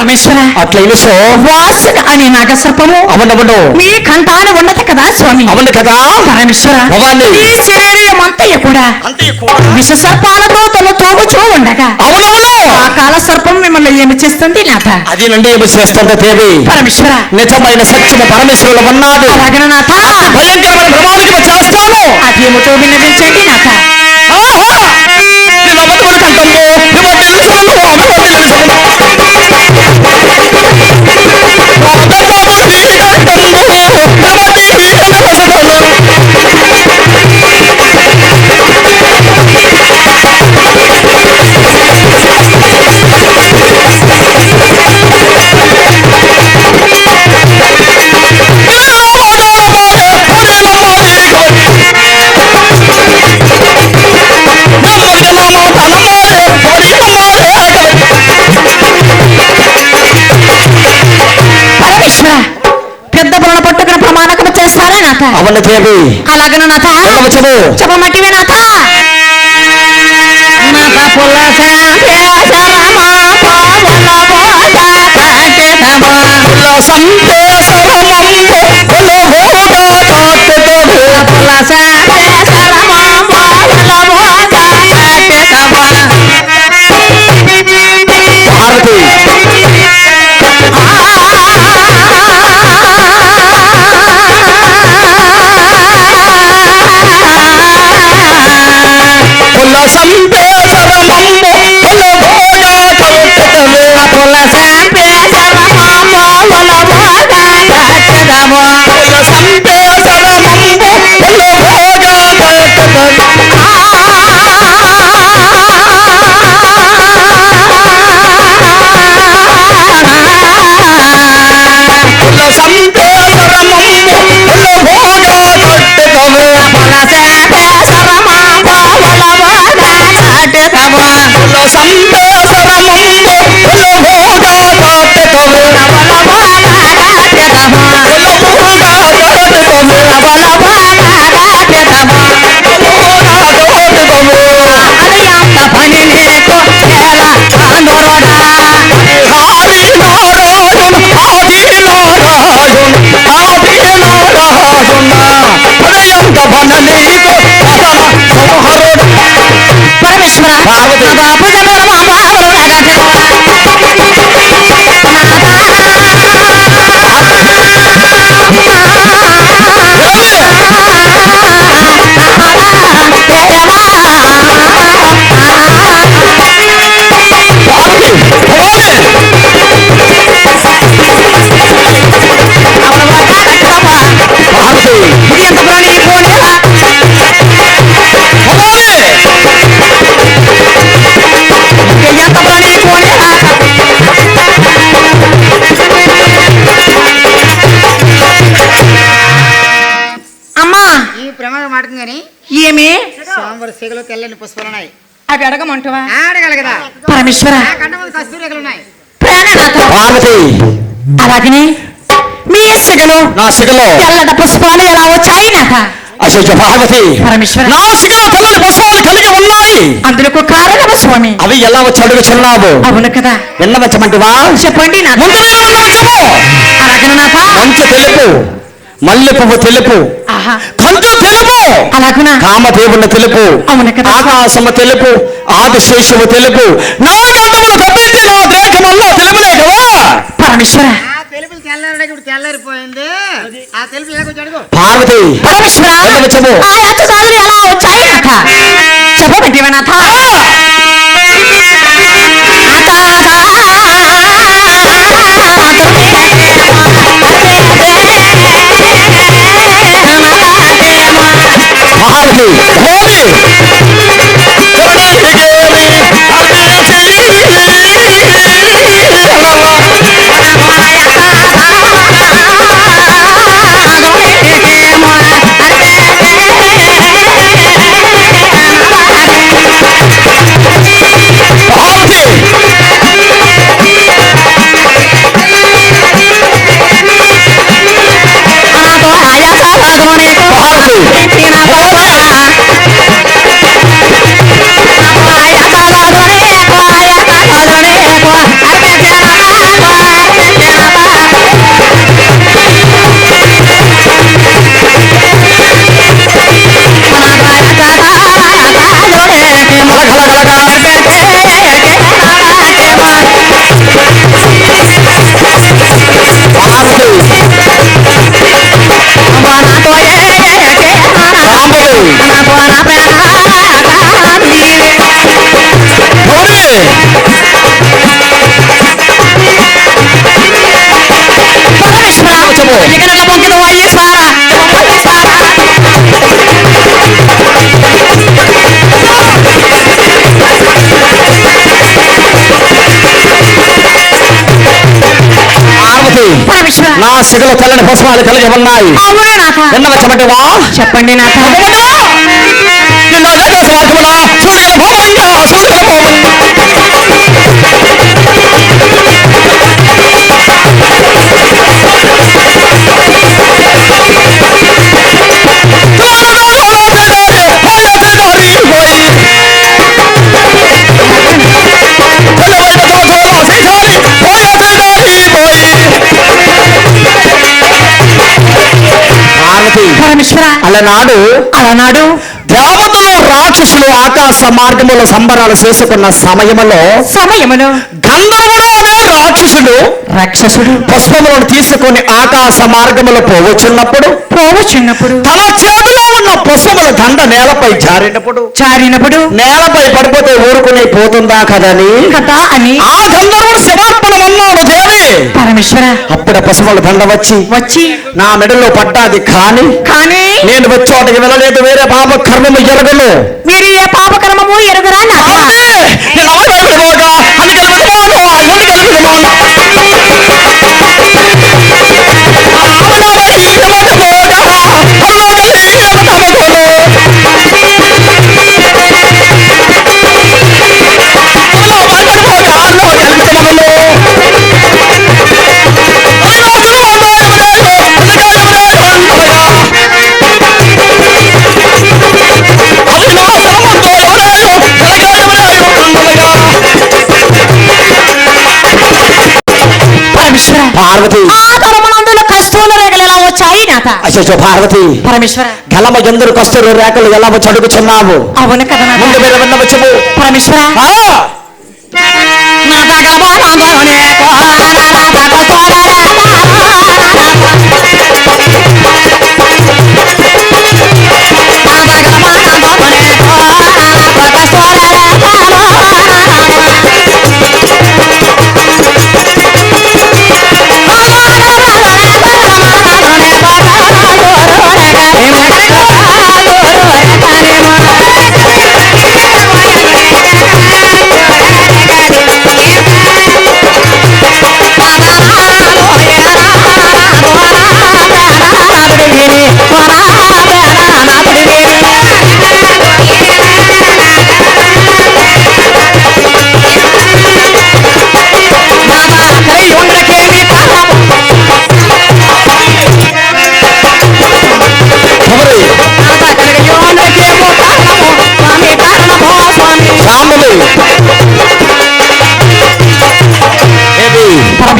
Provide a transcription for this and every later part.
పరమేశ్వర. అట్లయిన so వాసుక అనే నాగసర్పము అవునవును మీ కంఠాన ఉన్నది కదా స్వామి? అవును కదా? పరమేశ్వర భవాని. ఈ శరీరం అంతయ్య కూడా. అంటే కూడా. విష సర్పాలతో తల తోగుచూ ఉండగా అవునవును ఆ కాల సర్పం మిమ్మల్ని ఏమి చేస్తుంది నాథ అది నుండి ఏమి చేస్తుంది దేవి? పరమేశ్వర. నిజమైన సత్యము పరమేశ్వరుడు ఉన్నాడు అలాగన నాథ భయంకరమైన ప్రమాణికము చేస్తాను అదేమిటో విన్నవించండి నాథ! నిన్న బతుకుడు అవన్న దేవి అలాగన నాథ వెళ్ళవచ్చును చెప్పమంటివే నాథ నాథ గాని ఏమి? సోమవారి సిగలో తెల్లని పుష్పాలు ఉన్నాయి అవి అడగమంటావా? ఆడగల కదా పరమేశ్వర. ఆ కండ ముందు కస్తూరి రేఖలు ఉన్నాయి ప్రాణనాథ పార్వతి. అలాగనే మీ సిగలు నా సిగలో. తెల్లట పుష్పాలు ఎలా వచ్చాయి నాథ అసలు పార్వతి. పరమేశ్వర. నా సిగలో తెల్లని పుష్పాలు కలిగి ఉన్నాయి. అందులకు కారణము స్వామి? అవి ఎలా వచ్చి అడుగుచున్నావు అవును కదా. చెప్పండి అలాగన నాథ మంచు తెలుపు మల్లె పువ్వు తెలుపు తెలుపు. అలాగునా? కామదేవుని తెలుపు. ఆకాశము తెలుపు ఆదిశేషము తెలుపు. నా గంధమును తప్పించి నా దేశమల్లో తెలుపులే కదా పరమేశ్వర ఆ తెల్లారిపోయింది అడుగు. పార్వతి పరమేశ్వర. ఆ నా సిగల తెల్లని పుష్పాలు కలిగి ఉన్నాయి. నాథ? చెమటవా చెప్పండి నాథ. పరమేశ్వర. అలనాడు. అలనాడు. దేవతలు రాక్షసులు ఆకాశ మార్గములో సంబరాలు చేసుకున్న సమయములో సమయమును గంధర్వుడు అనే రాక్షసుడు రాక్షసుడు పుష్పములను తీసుకొని ఆకాశ మార్గములో పోవచ్చున్నప్పుడు పోవచ్చున్నప్పుడు తన చేతిలో ఉన్న పుష్పముల దండ నేలపై జారినప్పుడు? చారినప్పుడు నేలపై పడిపోతే ఊరుకుని పోతుందా కదని? కథ అని. ఆ గంధర్వుడు శివార్పణం అన్నాడు దేవి. పరమేశ్వర. అప్పుడే పశువుల దండ వచ్చి వచ్చి. నా మెడలో పడ్డాది కానీ కానీ నేను వచ్చోటకి వెళ్ళలేదు వేరే పాప కర్మము ఎరగను. మీరు ఏ పాపకర్మము పార్వతి. ఆ కర్మలందులో కష్టముల రేగలు ఎలా వచ్చాయి నాథ? అచ్చో పార్వతి. పరమేశ్వర. గలమ ఎందుకు కస్తూరు రేఖలు ఎలా చడుగుచున్నావు అవును కదా ముందు మీద విన్నవచ్చము పరమేశ్వర.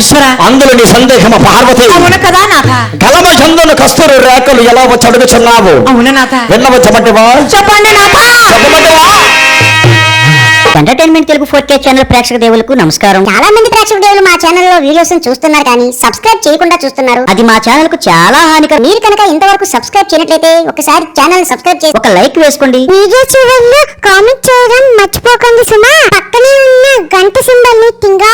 పరమేశ్వర. అందులో నీ సందేహము పార్వతి. అవును కదా నాథ. గలమ చందును కస్తూరు రేఖలు ఎలా చడుగుచున్నావు అవును నాథ. విన్నవచ్చమంటివా చెప్పండి నాథ. చెప్పమంటివా? Entertainment Telugu four K channel ప్రేక్షక దేవులకు నమస్కారం. చాలా మంది ప్రేక్షక దేవులు మా ఛానల్లో వీడియోస్ చూస్తున్నారు కానీ సబ్స్క్రైబ్ చేయకుండా చూస్తున్నారు. అది మా ఛానల్కు చాలా హానికరం. మీరు కనుక ఇంతవరకు సబ్స్క్రైబ్ చేయనట్లయితే ఒకసారి ఛానల్ సబ్స్క్రైబ్ చేసి ఒక లైక్ వేసుకోండి. వీడియో చివరిలో కామెంట్ చేయడం మర్చిపోకండి సుమా. పక్కనే ఉన్న గంట సింబల్ని తింగా